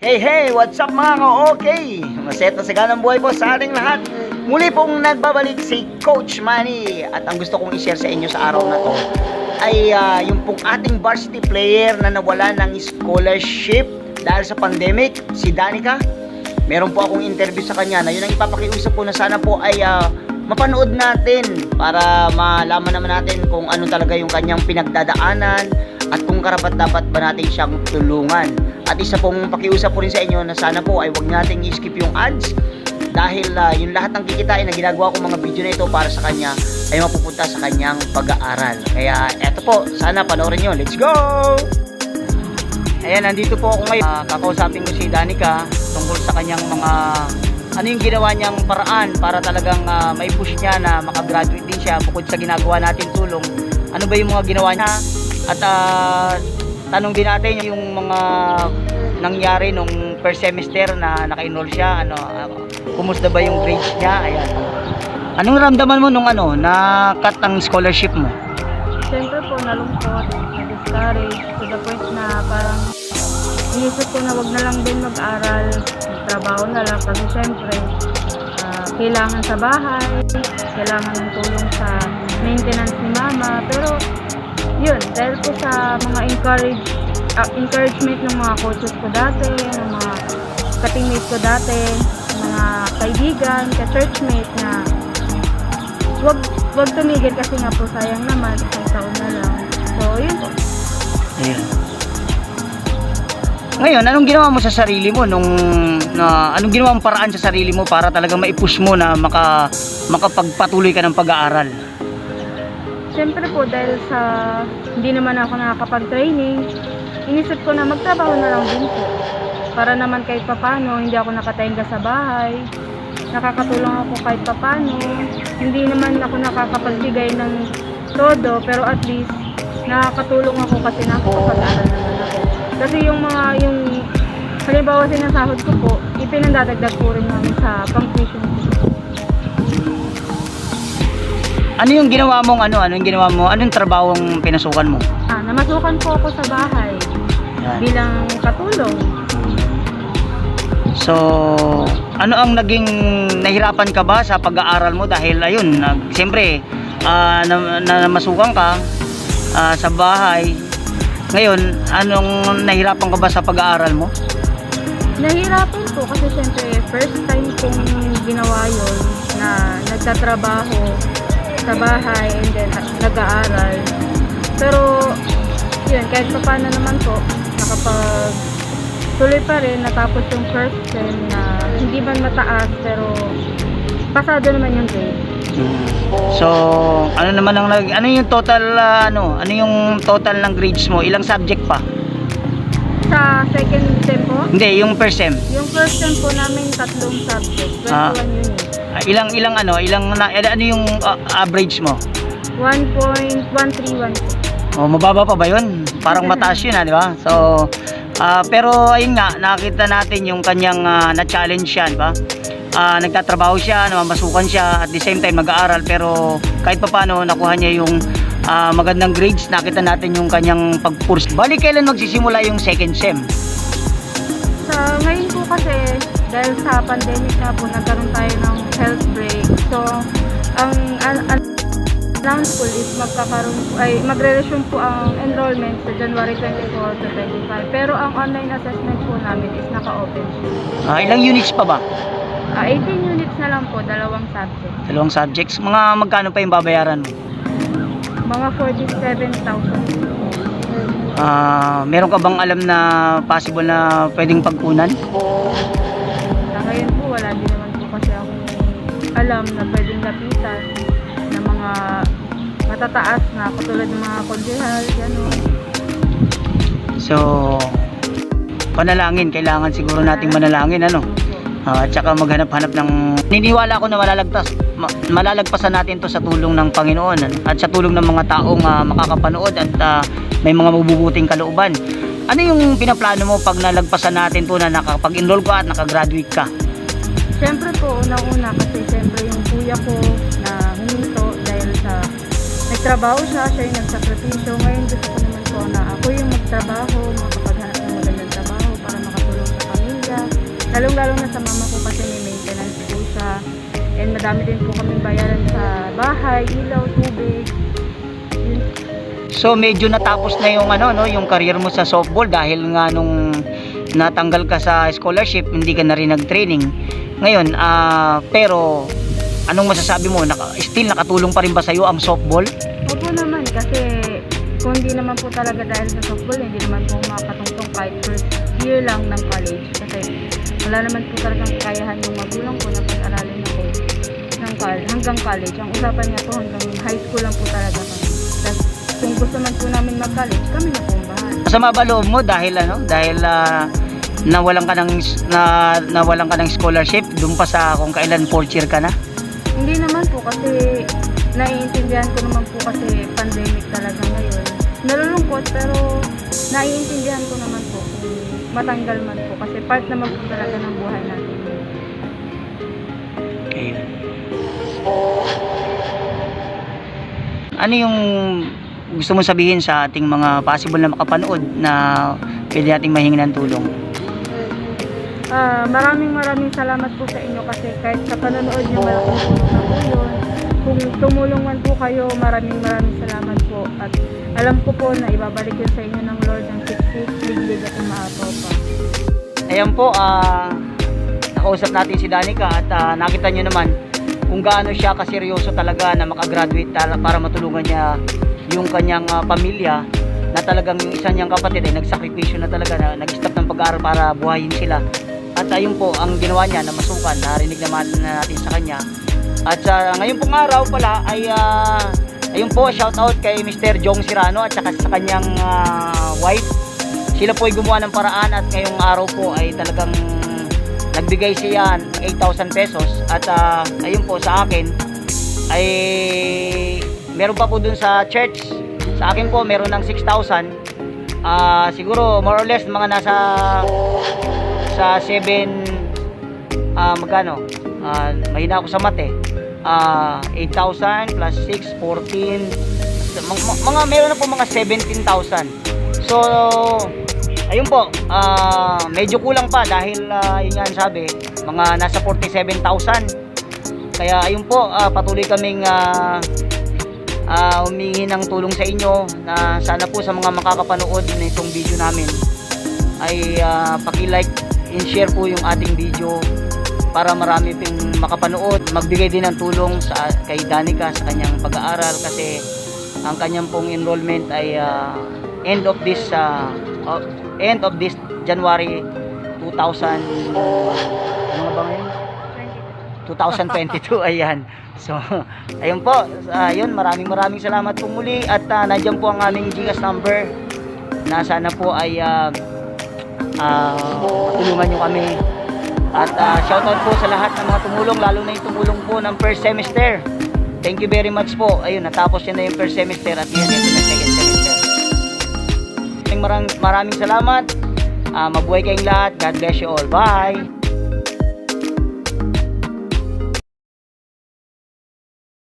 Hey, hey! What's up mga ka-okay? Masaya at saganang buhay po sa ating lahat. Muli pong nagbabalik si Coach Manny at ang gusto kong i-share sa inyo sa araw na to ay ah, yung pong ating varsity player na nawala ng scholarship dahil sa pandemic, si Danica. Meron po akong interview sa kanya na yun ang ipapakiusap ko na sana po ay ah, mapanood natin para malaman naman natin kung ano talaga yung kanyang pinagdadaanan at kung karapat dapat ba natin siyang tulungan. At isa pong pakiusap ko rin sa inyo na sana po ay huwag nating i-skip yung ads dahil ah, yung lahat ng kikitain na ginagawa ko mga video na ito para sa kanya ay mapupunta sa kanyang pag-aaral. Kaya eto po, sana panoorin nyo. Let's go! Ayan, nandito po ako ngayon. Ah, kakausapin ko si Danica tungkol sa kanyang mga ano yung ginawa niyang paraan para talagang ah, may push niya na makagraduate din siya bukod sa ginagawa natin tulong. Ano ba yung mga ginawa niya? At ah, tanong din natin yung mga nangyari nung first semester na naka-enroll siya. Ano, ah, kumusta ba yung grades niya? Ayan. Anong ramdaman mo nung ano, na-cut ang scholarship mo? Siyempre po, nalungkot, na-discourage, to the point na parang inisip ko na wag na lang din mag-aral, magtrabaho na lang kasi siyempre ah, kailangan sa bahay, kailangan ng tulong sa maintenance ni mama, pero yun, dahil po sa mga encourage, ah, encouragement ng mga coaches ko dati, ng mga ka-teammates ko dati, mga kaibigan, ka-churchmate na wag wag tumigil kasi nga po sayang naman isang taon na lang. So, yun po. Ayan. Ngayon, anong ginawa mo sa sarili mo nung na anong ginawa mong paraan sa sarili mo para talaga mai-push mo na maka makapagpatuloy ka ng pag-aaral? Siyempre po dahil sa hindi naman ako nakakapag-training, inisip ko na magtrabaho na lang din po. Para naman kahit papano, hindi ako nakatenga sa bahay. Nakakatulong ako kahit papano. Hindi naman ako nakakapagbigay ng todo, pero at least nakakatulong ako kasi nakakapag-aral naman ako. Kasi yung mga, yung halimbawa sinasahod ko po, ipinandadagdag po rin namin sa pang-tuition fee. Ano yung ginawa mong ano, ano yung ginawa mo? Anong trabaho ang pinasukan mo? Ah, namasukan po ako sa bahay Yan. bilang katulong. So, ano ang naging nahirapan ka ba sa pag-aaral mo dahil ayun, nag, siyempre, ah, na, na, namasukan ka ah, sa bahay. Ngayon, anong nahirapan ka ba sa pag-aaral mo? Nahirapan po kasi syempre first time kong ginawa yun na nagtatrabaho sa bahay and then nag-aaral. Pero yun, kahit pa paano naman po, nakapag tuloy pa rin natapos yung first sem na hindi man mataas pero pasado naman yung grade. So, ano naman ang nag ano yung total ah, ano, ano yung total ng grades mo? Ilang subject pa? Sa second sem po, Hindi, yung per sem. yung first sem po namin tatlong subject, 21 Ah. units. Ah, ilang ilang ano, ilang na, ano yung ah, average mo? 1.131 po. Oh, mababa pa ba 'yun? Parang mataas 'yun, ah, di ba? So, ah, pero ayun nga, nakita natin yung kanyang ah, na-challenge siya, di ba? Ah, nagtatrabaho siya, namamasukan siya, at the same time nag-aaral pero kahit papaano nakuha niya yung ah, magandang grades, nakita natin yung kanyang pag-purs. Bali kailan magsisimula yung second sem? Sa ngayon po kasi, dahil sa pandemic na po, nagkaroon tayo ng health break. So, ang an- an- announce po is magkakaroon po, ay magre-resume po ang enrollment sa January 24 to 25. Pero ang online assessment po namin is naka-open. Ah, ilang units pa ba? Ah, 18 units na lang po, dalawang subject. Dalawang subjects. Mga magkano pa yung babayaran mo? Mga 47,000. Ah, meron ka bang alam na possible na pwedeng pagkunan? Wala din naman po kasi ako alam na pwedeng lapitan ng mga matataas na katulad ng mga konsehal, gano'n. So, panalangin. Kailangan siguro nating manalangin, ano? Ah, at saka maghanap-hanap ng... Niniwala ako na malalagtas, ma- malalagpasan natin to sa tulong ng Panginoon ano? at sa tulong ng mga taong ah, makakapanood at ah, may mga mabubuting kalooban. Ano yung pinaplano mo pag nalagpasan natin to na nakapag-enroll ka at nakagraduate ka? Siyempre po, unang-una kasi siyempre yung kuya ko na huminto dahil sa nagtrabaho siya, siya yung nagsakripisyo. Ngayon gusto ko naman po na ako yung magtrabaho, makapaghanap ng magandang trabaho para makatulong sa pamilya. Lalong-lalo na sa mama ko kasi may maintenance po siya. And madami din po kaming bayaran sa bahay, ilaw, tubig. So medyo natapos na yung ano no, yung career mo sa softball dahil nga nung natanggal ka sa scholarship, hindi ka na rin nag-training. Ngayon, ah pero anong masasabi mo? Naka, still nakatulong pa rin ba sa iyo ang softball? Opo naman kasi kung hindi naman po talaga dahil sa softball, hindi naman po makakatungtong kahit first year lang ng college. Kasi wala naman po talagang kakayahan yung magulang ko na pag-aralin ako ng col- hanggang college. Ang usapan niya po hanggang high school lang po talaga kami. Tapos kung gusto man po namin mag-college, kami na po ang bahala. Masama ba loob mo dahil ano? Dahil ah, nawalan ka ng na nawalan ka ng scholarship doon pa sa kung kailan fourth year ka na? Hindi naman po kasi naiintindihan ko naman po kasi pandemic talaga ngayon. Nalulungkot pero naiintindihan ko naman po matanggal man po kasi part naman po talaga ng buhay natin. Okay. Ano yung gusto mong sabihin sa ating mga possible na makapanood na pwede nating mahingi ng tulong? Ah, maraming maraming salamat po sa inyo kasi kahit sa panonood niyo malaking tulong po yun. Kung tumulong man po kayo, maraming maraming salamat po. At alam ko po na ibabalik yun sa inyo ng Lord ng six liglig at umaapaw pa. Ayan po, ah nakausap natin si Danica at ah, nakita nyo naman kung gaano siya kaseryoso talaga na makagraduate para matulungan niya yung kanyang ah, pamilya na talagang yung isa niyang kapatid ay nagsakripisyo na talaga na nag-stop ng pag-aaral para buhayin sila. At ayun po, ang ginawa niya na masukan, narinig naman na natin sa kanya. At sa ngayon pong araw pala ay ah, ayun po, shout out kay Mr. Jong Sirano at saka sa kanyang ah, wife sila po ay gumawa ng paraan at ngayong araw po ay talagang nagbigay siya ng 8,000 pesos at ah, ayun po sa akin ay meron pa po dun sa church sa akin po meron ng 6,000 Ah, siguro more or less mga nasa sa 7 ah magkano? Ah, mahina ako sa mate Ah, 8,000 plus 6 14 mga, meron na po mga 17,000 so ayun po ah, medyo kulang pa dahil ah, yun nga sabi mga nasa 47,000 kaya ayun po ah, patuloy kaming ah, ah, humingi ng tulong sa inyo na sana po sa mga makakapanood na itong video namin ay ah, paki-like and share po yung ating video para marami ping makapanood magbigay din ng tulong sa kay Danica sa kanyang pag-aaral kasi ang kanyang pong enrollment ay ah, end of this of- end of this January 2000 ano ba ngayon? 2022 ayan so ayun po ayun maraming maraming salamat po muli at uh, nandiyan po ang aming Gcash number na sana po ay uh, tulungan nyo kami. At uh, shoutout po sa lahat ng mga tumulong lalo na yung tumulong po ng first semester. Thank you very much po. Ayun natapos yun na yung first semester at yun na second semester. Maraming maraming salamat. Ah, mabuhay kayong lahat. God bless you all. Bye